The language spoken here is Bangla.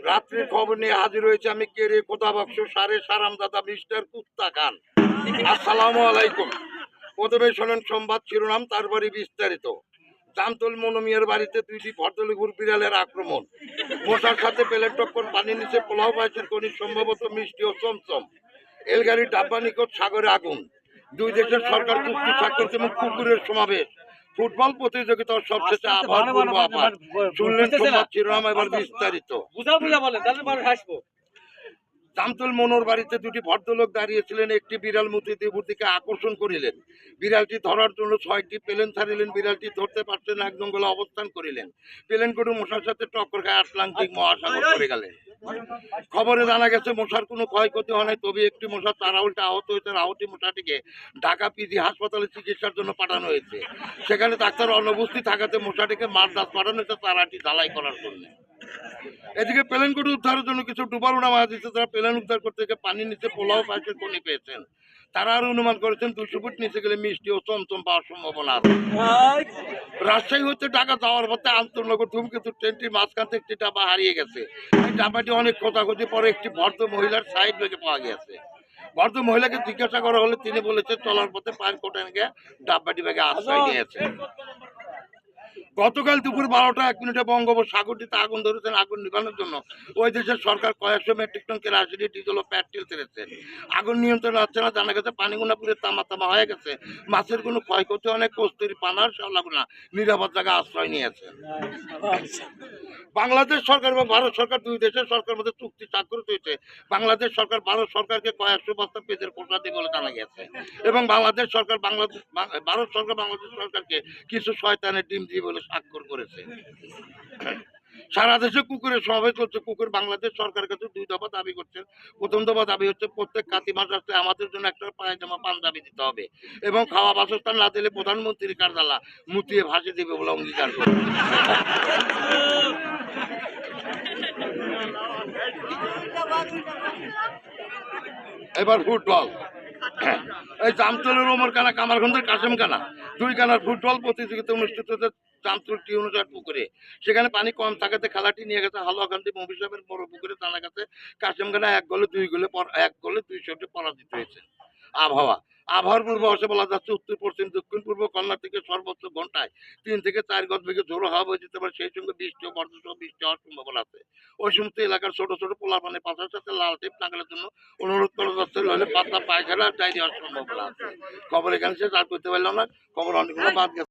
রাত্রির খবর নিয়ে হাজির হয়েছে আমি কেরে কোথা বাক্স সারে সারাম দাদা মিস্টার কুত্তা খান। আসসালামু আলাইকুম। প্রথমে শোনেন সংবাদ শিরোনাম তারপরে বিস্তারিত। জামতল মনোমিয়ার বাড়িতে দুইটি ভদ্রলিপুর বিড়ালের আক্রমণ। মশার সাথে পেলের টক্কর, পানির নিচে পোলাও পাইছেন কোনি সম্ভবত মিষ্টি ও চমচম। এলগাড়ির ডাব্বা নিকট সাগরে আগুন। দুই দেশের সরকার চুক্তি স্বাক্ষরিত এবং কুকুরের সমাবেশ। ফুটবল প্রতিযোগিতার সবশেষে আবার শুনলেন শিরোনাম এবার বিস্তারিত। বুঝা বুঝা বলেন তাহলে মানুষ হাসবো। জামতুল মনোর বাড়িতে দুটি ভদ্রলোক দাঁড়িয়েছিলেন, একটি বিড়াল মুতিদেবুর দিকে আকর্ষণ করিলেন। বিড়ালটি ধরার জন্য ছয়টি পেলেন ছাড়িলেন, বিড়ালটি ধরতে পারছেন এক জঙ্গলে অবস্থান করিলেন। পেলেন মশার সাথে টক্কর খায় আটলান্টিক মহাসাগর করে গেলেন খবরে জানা গেছে, মশার কোনো ক্ষয়ক্ষতি হয় নাই, তবে একটি মশার তারা উল্টা আহত হয়েছে আহত মশাটিকে ঢাকা পিজি হাসপাতালে চিকিৎসার জন্য পাঠানো হয়েছে। সেখানে ডাক্তার অনুপস্থিত থাকাতে মশাটিকে মারদাস পাঠানো হয়েছে তারাটি ঢালাই করার জন্য। এদিকে প্লেন কোটি উদ্ধারের জন্য কিছু ডুবার উড়া মারা দিচ্ছে তারা প্লেন উদ্ধার করতে গিয়ে পানির নিচে, পোলাও পাশের খনি পেয়েছেন। তারা আর অনুমান করেছেন দুশো ফুট নিচে গেলে মিষ্টি ও চমচম পাওয়ার সম্ভাবনা আছে। রাজশাহী হচ্ছে ঢাকা যাওয়ার পথে আন্তনগর ধূমকেতু ট্রেনটি মাঝখান থেকে একটি ডাবা হারিয়ে গেছে। এই ডাবাটি অনেক খোঁজাখুঁজি পরে একটি ভদ্র মহিলার সাইড বেগে পাওয়া গেছে ভদ্র মহিলাকে জিজ্ঞাসা করা হলে তিনি বলেছেন, চলার পথে পায়ের কোটায় গিয়ে ডাব্বাটি ব্যাগে আশ্রয় নিয়েছে গতকাল দুপুর বারোটা, এক মিনিটে বঙ্গোপসাগরটিতে আগুন ধরেছেন, আগুন নিভানোর জন্য। ওই দেশের সরকার কয়েকশো মেট্রিক টন কেরাসিনি ডিজেল ও পেট্রোল ছেড়েছে। আগুন নিয়ন্ত্রণ হচ্ছে না, জানা গেছে পানিগুনা তামা তামা হয়ে গেছে। মাছের কোনো ক্ষয়ক্ষতি অনেক কস্তুরি পানার সব লাগুনা নিরাপদ জায়গায় আশ্রয় নিয়েছে। বাংলাদেশ সরকার এবং ভারত সরকার দুই দেশের সরকার মধ্যে চুক্তি স্বাক্ষরিত হয়েছে। বাংলাদেশ সরকার, ভারত সরকারকে কয়েকশো বস্তা পেঁয়াজের কোটা দিয়ে বলে জানা গেছে। এবং বাংলাদেশ সরকার বাংলাদেশ ভারত সরকার বাংলাদেশ সরকারকে কিছু শয়তানের ডিম দিয়ে বলে স্বাক্ষর করেছে। সারা দেশে কুকুরের সমাবেশ চলছে কুকুর বাংলাদেশ সরকারের কাছে দুই দফা দাবি করছেন প্রথম দফা দাবি হচ্ছে প্রত্যেক কাতি মাস আসতে আমাদের জন্য একটা পায়জামা পাঞ্জাবি দিতে হবে এবং খাওয়া বাসস্থান না দিলে প্রধানমন্ত্রীর কার্যালা মুতিয়ে ভাসিয়ে দেবে বলে অঙ্গীকার করে এবার ফুটবল। এই জামতলের ওমর কানা, কামারগঞ্জের কাশেম কানা, দুই কানার ফুটবল প্রতিযোগিতা অনুষ্ঠিত হচ্ছে জামতল টিউনুজার পুকুরে। সেখানে পানি কম থাকাতে খেলাটি নিয়ে গেছে হালুয়াকান্দি মবি সাহেবের বড় পুকুরে, জানা গেছে কাশেম কানা এক গোলে, দুই গোলে এক গোলে দুই শটে পরাজিত হয়েছে। আবহাওয়া, আবহাওয়ার পূর্বাভাসে বলা যাচ্ছে উত্তর, পশ্চিম, দক্ষিণ, পূর্ব থেকে সর্বোচ্চ ঘন্টায় তিন থেকে চার গজ বেগে ঝোড়ো হাওয়া বয়ে যেতে পারে, সেই সঙ্গে বৃষ্টি ও বৃষ্টি হওয়ার সম্ভাবনা আছে। ওই সমস্ত এলাকার ছোট ছোট পোলা মানে পাতার সাথে লাল টেপ লাগানোর জন্য অনুরোধ করা যাচ্ছে নইলে পাতলা পায়খানা ডায়রি হওয়ার সম্ভাবনা আছে। খবর এখানে সে করতে পারলাম না। খবর অনেকগুলো বাদ